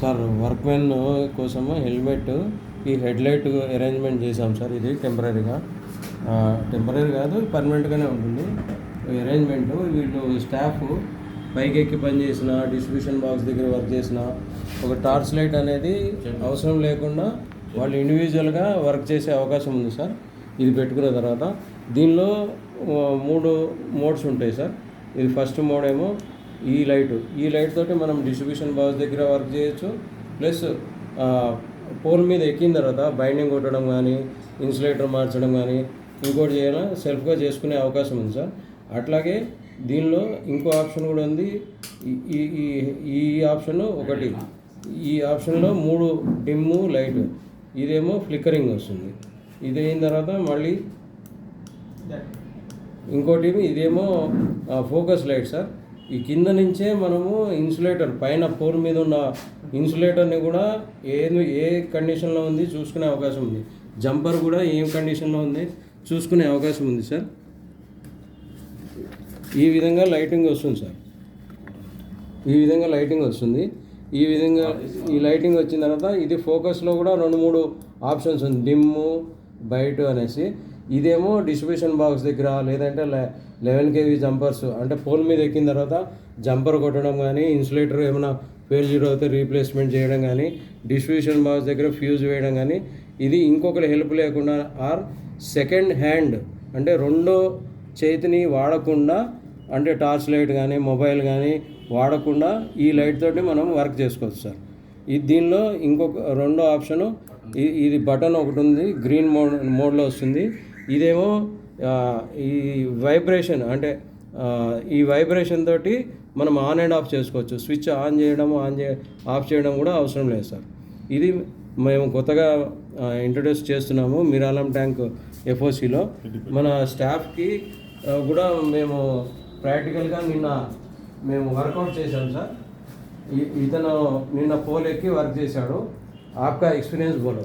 Sir workmen కోసము helmet ఈ headlight arrangement చేసాం సార్ ఇది టెంపరీగా టెంపరీ కాదు పర్మనెంట్గానే ఉంటుంది. అరేంజ్మెంట్ వీళ్ళు స్టాఫ్ పైకి ఎక్కి పనిచేసిన డిస్ట్రిబ్యూషన్ బాక్స్ దగ్గర వర్క్ చేసిన ఒక టార్చ్ లైట్ అనేది అవసరం లేకుండా వాళ్ళు ఇండివిజువల్గా వర్క్ చేసే అవకాశం ఉంది సార్. ఇది పెట్టుకున్న తర్వాత దీనిలో మూడు మోడ్స్ ఉంటాయి సార్. ఇది ఫస్ట్ మోడ్ ఏమో ఈ లైట్. ఈ లైట్ తోటి మనం డిస్ట్రిబ్యూషన్ బాక్స్ దగ్గర వర్క్ చేయొచ్చు. ప్లస్ పోల్ మీద ఎక్కిన తర్వాత బైండింగ్ కొట్టడం కానీ ఇన్సులేటర్ మార్చడం కానీ ఇంకోటి చేయాలా? సెల్ఫ్గా చేసుకునే అవకాశం ఉంది సార్. అట్లాగే దీనిలో ఇంకో ఆప్షన్ కూడా ఉంది. ఈ- ఈ ఈ- ఆప్షన్ ఒకటి. ఈ ఆప్షన్లో మూడు డిమ్ము లైట్ ఇదేమో ఫ్లిక్కరింగ్ వస్తుంది. ఇది అయిన తర్వాత మళ్ళీ ఇంకోటి ఇదేమో ఫోకస్ లైట్ సార్. ఈ కింద నుంచే మనము ఇన్సులేటర్ పైన పోల్ మీద ఉన్న ఇన్సులేటర్ని కూడా ఏ ఏ కండిషన్లో ఉంది చూసుకునే అవకాశం ఉంది. జంపర్ కూడా ఏం కండిషన్లో ఉంది చూసుకునే అవకాశం ఉంది సార్. ఈ విధంగా లైటింగ్ వస్తుంది సార్. ఈ విధంగా లైటింగ్ వస్తుంది. ఈ విధంగా ఈ లైటింగ్ వచ్చిన తర్వాత ఇది ఫోకస్లో కూడా రెండు మూడు ఆప్షన్స్ ఉంది. డిమ్ము బయట అనేసి. ఇదేమో డిస్ట్రిబ్యూషన్ బాక్స్ దగ్గర లేదంటే లెవెన్ కేవీ జంపర్స్ అంటే పోల్ మీద ఎక్కిన తర్వాత జంపర్ కొట్టడం కానీ ఇన్సులేటర్ ఏమైనా ఫెయిల్యూర్ జీరో అయితే రీప్లేస్మెంట్ చేయడం కానీ డిస్ట్రిబ్యూషన్ బాక్స్ దగ్గర ఫ్యూజ్ వేయడం కానీ ఇది ఇంకొకరి హెల్ప్ లేకుండా ఆర్ సెకండ్ హ్యాండ్ అంటే రెండో చేతిని వాడకుండా అంటే టార్చ్ లైట్ కానీ మొబైల్ కానీ వాడకుండా ఈ లైట్ తోటి మనం వర్క్ చేసుకోవచ్చు సార్. ఇది దీనిలో ఇంకొక రెండో ఆప్షను ఇది బటన్ ఒకటి ఉంది గ్రీన్ మోడ్ మోడ్లో వస్తుంది. ఇదేమో ఈ వైబ్రేషన్ అంటే ఈ వైబ్రేషన్ తోటి మనం ఆన్ అండ్ ఆఫ్ చేసుకోవచ్చు. స్విచ్ ఆన్ చేయడం ఆన్ చే ఆఫ్ చేయడం కూడా అవసరం లేదు సార్. ఇది మేము కొత్తగా ఇంట్రడ్యూస్ చేస్తున్నాము మిరాలం ట్యాంక్ ఎఫ్ఓసిలో. మన స్టాఫ్కి కూడా మేము ప్రాక్టికల్గా నిన్న మేము వర్కౌట్ చేశాం సార్. ఇతను నిన్న పోల్ ఎక్కి వర్క్ చేశాడు. ఆప్కా ఎక్స్పీరియన్స్ బోలో.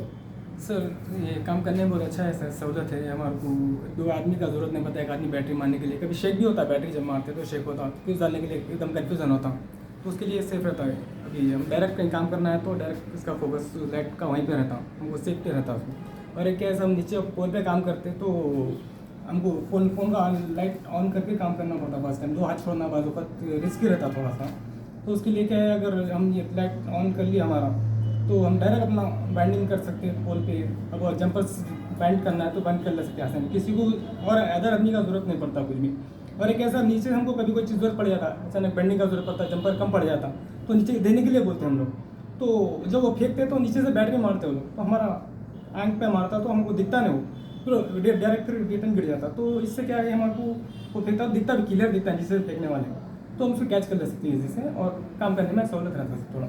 सर, ये काम करने में बहुत अच्छा है, सर, सहूलत है। हमारे को दो आदमी का ज़रूरत नहीं पड़ता, एक आदमी बैटरी मारने के लिए। कभी शेक भी होता है, बैटरी जब मारते तो शेक होता फ्यूज डालने के लिए एकदम कन्फ्यूज़न होता तो उसके लिए सेफ़ रहता है। अभी हम डायरेक्ट कहीं काम करना है तो डायरेक्ट इसका फोकस लाइट का वहीं पर रहता हमको सेफ्टी रहता है और एक कैसे हम नीचे फ़ोन पर काम करते तो हमको फ़ोन फ़ोन का लाइट ऑन करके काम करना पड़ता बस टाइम दो हाथ छोड़ना का रिस्की रहता थोड़ा सा। तो उसके लिए क्या है, अगर हम ये लाइट ऑन कर लिया हमारा तो हम डायरेक्ट अपना बैंडिंग कर सकते हैं पोल पे। अब जंपर बैंड करना है तो बैंड कर ले सकते हैं आसानी। किसी को और अदर आदमी का ज़रूरत नहीं पड़ता कुछ भी। और एक ऐसा नीचे हमको कभी कोई चीज़ ज़रूरत पड़ जाता, अचानक बैंडिंग का ज़रूरत पड़ता जंपर कम पड़ जाता तो नीचे देने के लिए बोलते हैं हम लोग। तो जब वो फेंकते हैं तो नीचे से बैटरी मारते हैं तो हमारा आँख पे मारता तो हमको दिखता नहीं वो। फिर डायरेक्ट रिटर्न गिर जाता। तो इससे क्या है हमारे को वो फेंकता, दिखता भी क्लियर दिखता है जिससे फेंकने वाले। तो हम उसको कैच कर ले सकते हैं इजी से और काम करने में सहूलत रहता है थोड़ा।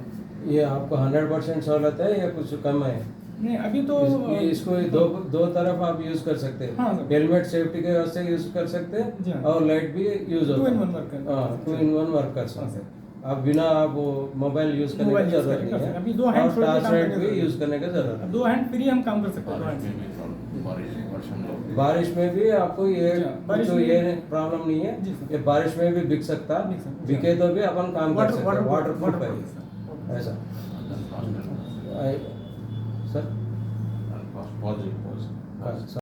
ये आपको हंड्रेड परसेंट सहूलत है या कुछ कम है? नहीं अभी तो इस- इसको दो दो तरफ़ आप यूज़ कर सकते हैं। हाँ, हेलमेट सेफ्टी के वास्ते यूज़ कर सकते हैं हाँ। और लाइट भी यूज़ होता है। टू इन वन वर्क कर सकते हैं आप बिना आप वो मोबाइल यूज़ करने की ज़रूरत नहीं है। अभी दो करने भी यूज़ करने की ज़रूरत है। दो हैंड फ्री हम काम कर सकते हैं हैंड। बारिश में भी आपको ये तो ये प्रॉब्लम नहीं है। ये बारिश में भी बिक सकता बिके तो भी अपन काम कर सकते वाटर प्रूफ है ऐसा। सर।